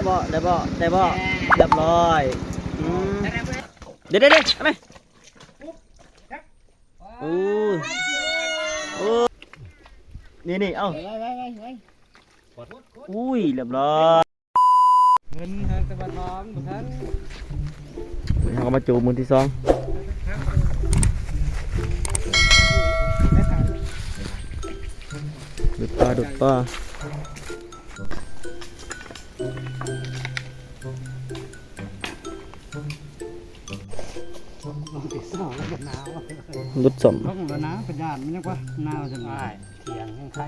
ได้บ่ได้บ่ได้บ่เรียบร้อยอืมเดี๋ยวเดี๋ยวเดี๋ยวเอาไหมโอ้ยโอ้ยนี่นี่เอ้าอุ้ยเรียบร้อยเงินทางตะวันออกบ่ทันเราก็มาจูบมือที่สองดุดปลาดุดปลา ดุดสมลงแล้วนะเป็นญาติมันยังว่าหนาวจังไดเถียงยังใคร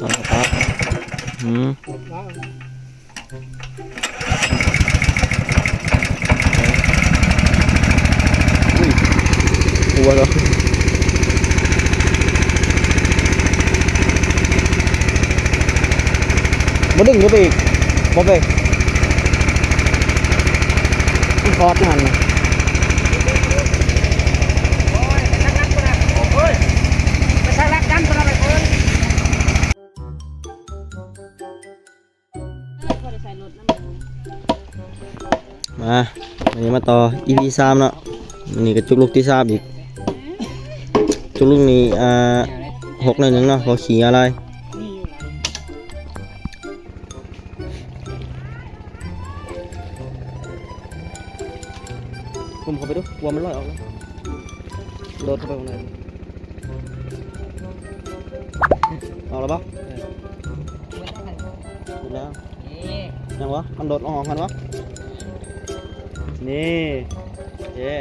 ตอนกระทะอืมอุ้ยกลัวเหรอมาดึงก็ไปอีกบอไปมันคอดหัน มาวันนี้มาต่อ EP สามเนาะวันนี้ก็จุกลูกที่สามอีก จุกลูกนี้อ่าหกหนึ่งหนึ่งเนาะพอขี่อะไรผมเข้าไปดูกลัวมันลอยออกแล้วโดดเข้าไปข้างในเอาแล้วปะหมดแล้ว ยังวะมันโดดออกกันวะนี่เย้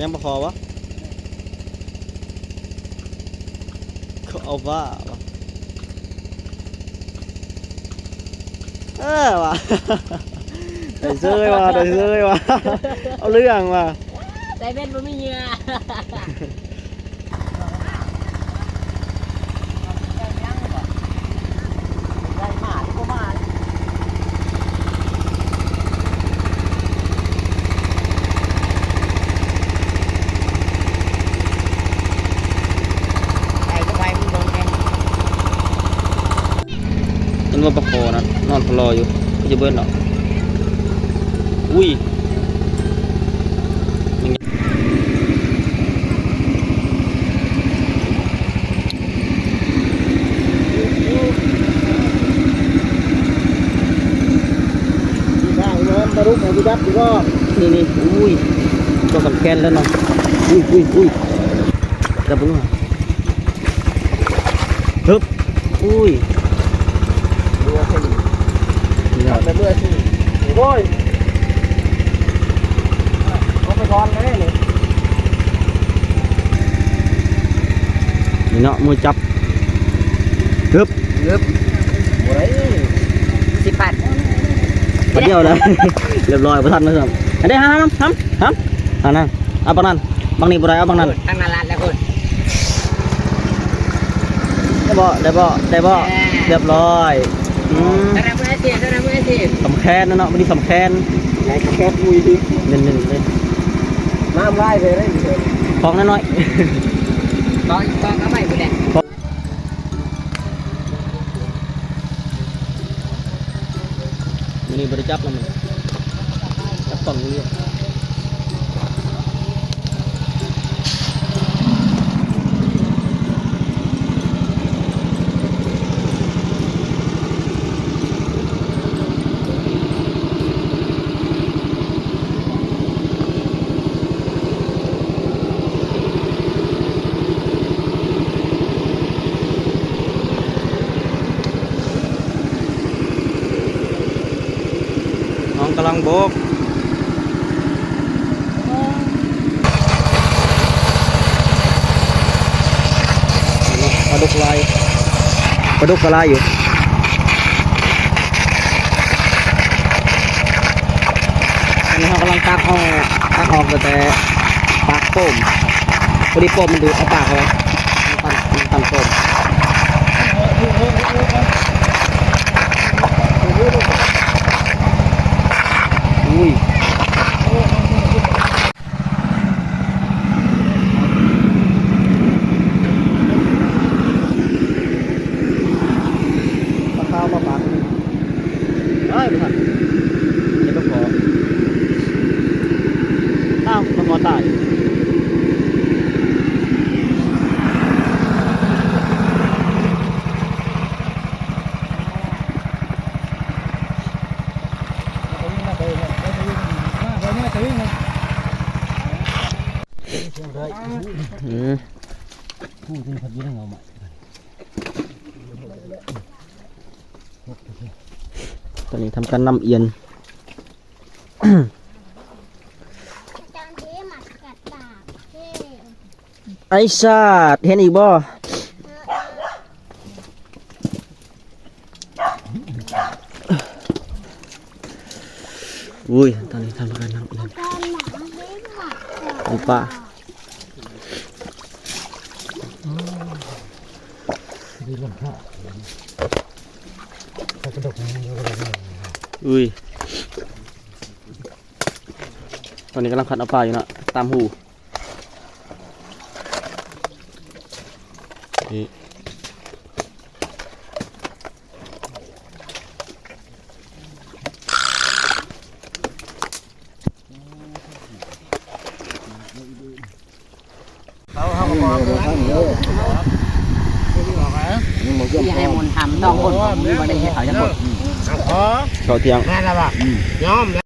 ยังประคอวะเขาเอาว่าวะเออวะ ได้เซ้ยวะได้เซ้ยวะ เอาเรื่องวะใจเป็นบ่มีเหงื่อ ไปก็ไปมึงโดนไง มันว่าประคอ นอนพลออยู่ก็จะเบิ้ลหรอกอุ้ยมันยังนี่นี่อุ้ยตัวสำคัญแล้วเนาะอุ้ยอุ้ยอุ้ยจับปุ๊บฮึบอุ้ย นี่ครับ ไปเมื่อสิ โอ้ยเอาไปทอนเลยนี่นี่เนาะมือจับฮึบเงือบโอ้ยสิบบาทมาเดียวเลยเรียบร้อยประทันนะครับอันนี้ห้ามห้ามห้ามห้ามนะเอาบางนั้นบางนี้บ่ได้เอาบางนั้นตั้งนานแล้วคุณได้บ่ได้บ่ได้บ่เรียบร้อยอืม ตอนนั้นเมื่อสิตอนนั้นเมื่อสิสำคัญนะเนาะมันนี่สำคัญไหนแคบมุยดิหนึ่งหนึ่งเลยน้ำไล่ไปเลยของน้อยตอนตอนก็ไม่กูแหละๆมันนี่บริจับแล้วมันจับฝั่งนี้น้ โบกปลาดุกลายปลาดุกกระลายอยู่นี้เขากำลังตักออกตักออกแต่ปากโป่มพอดีโป่มมันดูดเอาปากเลยมันตันมันตันโป่ม อุ้ยมะพร้าวมาปากเอ้ยไม่ทันเดี๋ยวต้องขออ้าวมันงอตาย อืม ผู้ที่พัดยืนเอาใหม่ตอนนี้ทำการนำเอียนไอ้ชาดเห็นอีกบ่อุ้ย ป่าดีลำค่าเขากระอุ้ย ตอนนี้กำลังขัดเอาปลาอยู่เนาะตามหูนี่เขาเขาก็บอก ที่ให้มนต์ทำต้อง คนของมีวันนี้ให้เขาจะหมดเขาเทียงแม่ละบ่ยอมแล้ว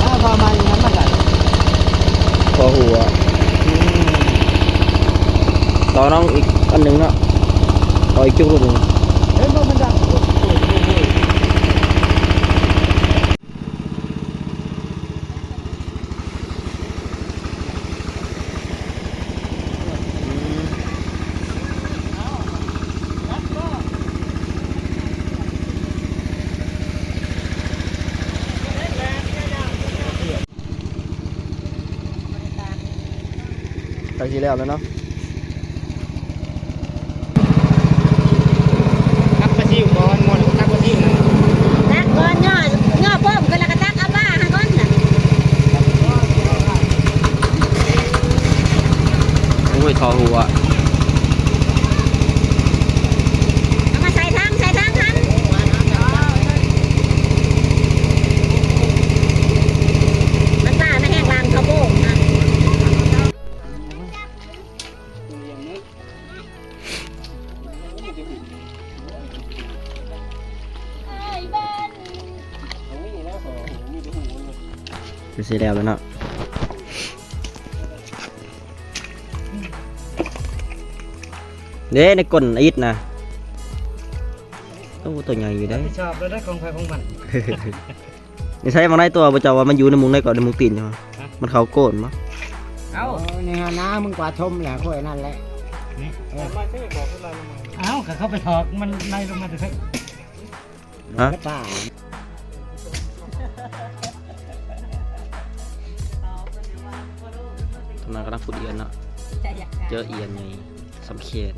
ถ้าพอมาอย่างนั้นมันก็พอหัวต่อน้องอีกอันหนึ่งเนาะต่ออีกจุกลูกหนึ่ง เห็นบ่มันดัง ไปทีแล้วแล้วเนาะตักมาซิวก่อนมอนตักมาซิวนะตักก้อนย่อย่อเพิ่มก็แล้วก็ตักเอาบ้าฮะก้อนน่ะโอ้ยทอหัว ไปทีแล้วแล้วเนาะเด้ในก้นอิดนะโอ้ตัวใหญ่อยู่ได้ชอบแล้วได้ของใครของมันนี่ใช้บางได้ตัวประจาว่ามันอยู่ในมุงได้ก่อนในมุงตีนใช่ไหมมันเขาโกนมั้งเอ้านี่ฮะน้ามึงกว่าชมแหละค่อยนั่นแหละเอ้าก็เข้าไปถอกมันในลงมาเถอะฮะ ป้าทำงานกำลังขุดเอียนเนาะเจอเอียนไงสำเคียน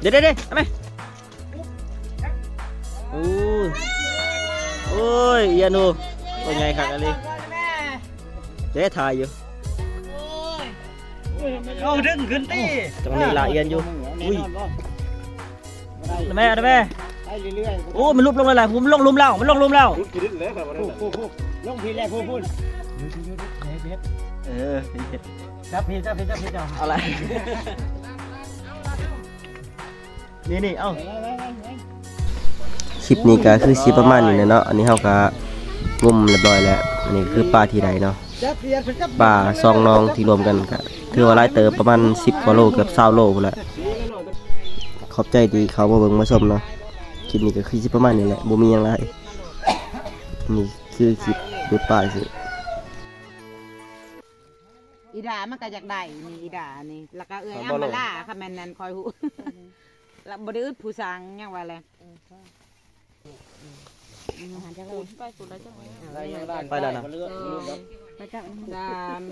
เดี๋ยวเดี๋ยวเดี๋ยวเอาไหมโอ้ยโอ้ยเอียนดูตัวใหญ่ขนาดนี้เจ๊ถ่ายอยู่เอาดึงขึ้นตีจะมันมีหลายเอียนอยู่อุ้ยได้ไหมได้ไหม ไปเรื่อยโอ้ยมันลุบลงเลยแหละผมนลงลุมแล้วมันลงลุมแล้วๆพูดพูดพูดลงพีแรกพูดพูดเออจับพีจับพีจับพีจับอะไรนี่นี่เอ้าคลิปนี้ก็คือคลิปประมาณนี้นะเนาะอันนี้เขาก็งมเรียบร้อยแล้วอันนี้คือปลาที่ใดเนาะจับพีจับปลาซองน้องที่รวมกันก็ถือว่าหลายเติบประมาณ 10กว่าโลเกือบ20โลพุ่นแหละขอบใจที่เขามาเบิ่งมาชมเนาะ คลิปนี้ก็คือคลิปประมาณนี้แหละบ่มีหยังหลายนี่คือคลิปดูดปลาสิอีดามันก็อยากได้นี่อีดานี่แล้วก็เอื้อยอัมมาล่าค่ะแม่นนั่นคอยหูแล้วบ่ได้อึดผู้สร้างยังว่าแหละอาหารจะปูนไปสุดแล้วจังไปแล้วนะพระเจ้าดาน